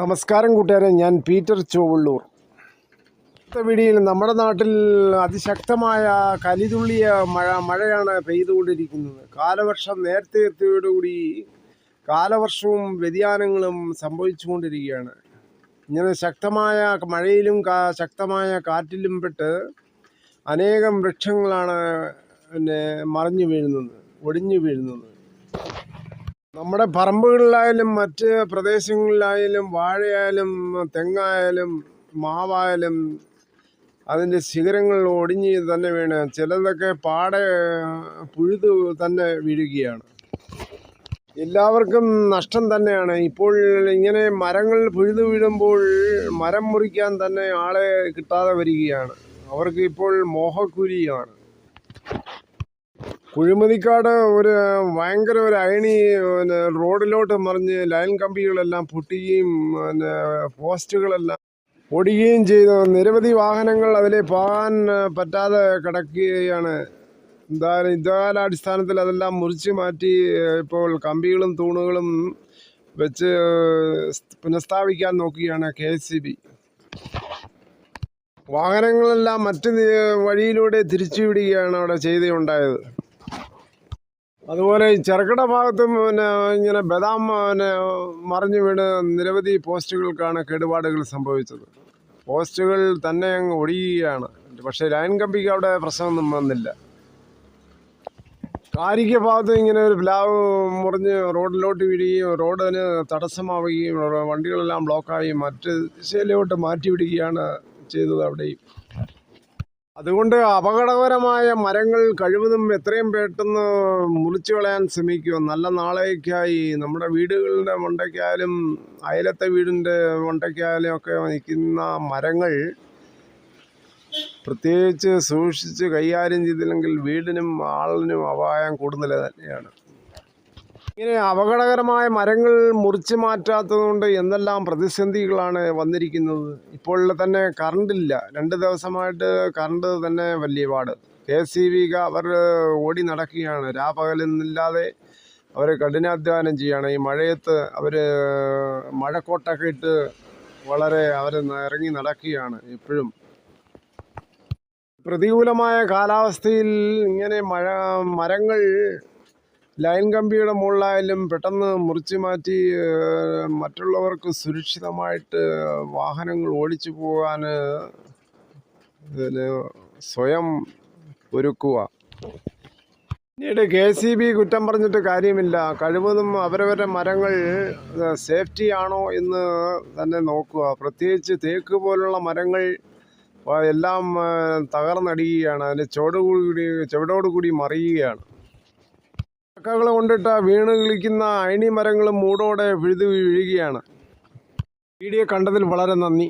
നമസ്കാരം കൂട്ടുകാരെ ഞാൻ പീറ്റർ ചോവള്ളൂർ അടുത്ത വീഡിയോയിൽ നമ്മുടെ നാട്ടിൽ അതിശക്തമായ കലിതുള്ളിയ മഴ മഴയാണ് പെയ്തുകൊണ്ടിരിക്കുന്നത്. കാലവർഷം നേരത്തെ എത്തിയോടുകൂടി കാലവർഷവും വ്യതിയാനങ്ങളും സംഭവിച്ചുകൊണ്ടിരിക്കുകയാണ്. ഇങ്ങനെ ശക്തമായ മഴയിലും ശക്തമായ കാറ്റിലും പെട്ട് അനേകം വൃക്ഷങ്ങളാണ് പിന്നെ മറിഞ്ഞു വീഴുന്നത് ഒടിഞ്ഞു വീഴുന്നത്. നമ്മുടെ പറമ്പുകളിലായാലും മറ്റ് പ്രദേശങ്ങളിലായാലും വാഴയായാലും തെങ്ങായാലും മാവായാലും അതിന്റെ ശിഖരങ്ങൾ ഒടിഞ്ഞ് തന്നെ വീണ് ചിലതൊക്കെ പാടെ പുഴുതു തന്നെ വീഴുകയാണ്. എല്ലാവർക്കും നഷ്ടം തന്നെയാണ്. ഇപ്പോൾ ഇങ്ങനെ മരങ്ങൾ പുഴുതു വീഴുമ്പോൾ മരം മുറിക്കാൻ തന്നെ ആളെ കിട്ടാതെ വരികയാണ്. അവർക്ക് ഇപ്പോൾ മോഹക്കുരിയാണ്. കുഴിമതിക്കാട് ഒരു ഭയങ്കര ഒരു അയണി പിന്നെ റോഡിലോട്ട് മറിഞ്ഞ് ലൈൻ കമ്പികളെല്ലാം പൊട്ടുകയും പിന്നെ പോസ്റ്റുകളെല്ലാം ഒടിയുകയും ചെയ്തു നിരവധി വാഹനങ്ങൾ അതിലെ പോകാൻ പറ്റാതെ കിടക്കുകയാണ്. എന്തായാലും യുദ്ധകാലാടിസ്ഥാനത്തിൽ അതെല്ലാം മുറിച്ച് മാറ്റി ഇപ്പോൾ കമ്പികളും തൂണുകളും വെച്ച് പുനഃസ്ഥാപിക്കാൻ നോക്കുകയാണ് കെ എസ് സി ബി. വാഹനങ്ങളെല്ലാം മറ്റ് വഴിയിലൂടെ തിരിച്ചുവിടുകയാണ് അവിടെ ചെയ്തുണ്ടായത് അതുപോലെ ഈ ചെറുകിട ഭാഗത്തും പിന്നെ ഇങ്ങനെ ബദാം പിന്നെ മറിഞ്ഞു വീണ് നിരവധി പോസ്റ്റുകൾക്കാണ് കേടുപാടുകൾ സംഭവിച്ചത്. പോസ്റ്റുകൾ തന്നെ അങ്ങ് ഒടിയുകയാണ്. പക്ഷേ ലൈൻ കമ്പിക്ക് അവിടെ പ്രശ്നമൊന്നും വന്നില്ല. കാരിക്ക ഭാഗത്ത് ഇങ്ങനെ ഒരു പ്ലാവ് മുറിഞ്ഞ് റോഡിലോട്ട് വീഴുകയും റോഡിന് തടസ്സമാവുകയും വണ്ടികളെല്ലാം ബ്ലോക്കായി മറ്റ് ദിശയിലോട്ട് മാറ്റി വിടുകയാണ് ചെയ്തത് അവിടെയും. അതുകൊണ്ട് അപകടകരമായ മരങ്ങൾ കഴിവതും എത്രയും പെട്ടെന്ന് മുറിച്ചു കളയാൻ ശ്രമിക്കുക. നല്ല നാളേക്കായി നമ്മുടെ വീടുകളുടെ മണ്ടയ്ക്കായാലും അയലത്തെ വീടിന്റെ മണ്ടയ്ക്കായാലും ഒക്കെ നിൽക്കുന്ന മരങ്ങൾ പ്രത്യേകിച്ച് സൂക്ഷിച്ച് കൈകാര്യം ചെയ്തില്ലെങ്കിൽ വീടിനും ആളിനും അപായം കൂടുന്നില്ല തന്നെയാണ്. ഇങ്ങനെ അപകടകരമായ മരങ്ങൾ മുറിച്ചു മാറ്റാത്തതുകൊണ്ട് എന്തെല്ലാം പ്രതിസന്ധികളാണ് വന്നിരിക്കുന്നത്? ഇപ്പോൾ തന്നെ കറണ്ടില്ല രണ്ട് ദിവസമായിട്ട് കറണ്ട് തന്നെ വലിയ പാട്. കെ സി ബി അവർ ഓടി നടക്കുകയാണ്. രാപകലെന്നില്ലാതെ അവർ കഠിനാധ്വാനം ചെയ്യുകയാണ് ഈ മഴയത്ത് അവർ മഴക്കോട്ടൊക്കെ ഇട്ട് വളരെ അവർ ഇറങ്ങി നടക്കുകയാണ് എപ്പോഴും പ്രതികൂലമായ കാലാവസ്ഥയിൽ ഇങ്ങനെ മഴ മരങ്ങൾ ലൈൻ കമ്പിയുടെ മുകളിലായാലും പെട്ടെന്ന് മുറിച്ച് മാറ്റി മറ്റുള്ളവർക്ക് സുരക്ഷിതമായിട്ട് വാഹനങ്ങൾ ഓടിച്ചു പോകാൻ പിന്നെ സ്വയം ഒരുക്കുക. പിന്നീട് കെ സി ബി കുറ്റം പറഞ്ഞിട്ട് കാര്യമില്ല. കഴിവതും അവരവരുടെ മരങ്ങൾ സേഫ്റ്റി ആണോ എന്ന് തന്നെ നോക്കുക. പ്രത്യേകിച്ച് തേക്ക് പോലുള്ള മരങ്ങൾ എല്ലാം തകർന്നടിയുകയാണ്. അതിന്റെ ചുവടുകൂടി ചുവടോടുകൂടി മറിയുകയാണ്. ചക്കകൾ കൊണ്ടിട്ട വീണ് കിളിക്കുന്ന അയണി മരങ്ങളും മൂടോടെ വിഴുതു വീഴുകയാണ്. വീഡിയോ കണ്ടതിൽ വളരെ നന്ദി.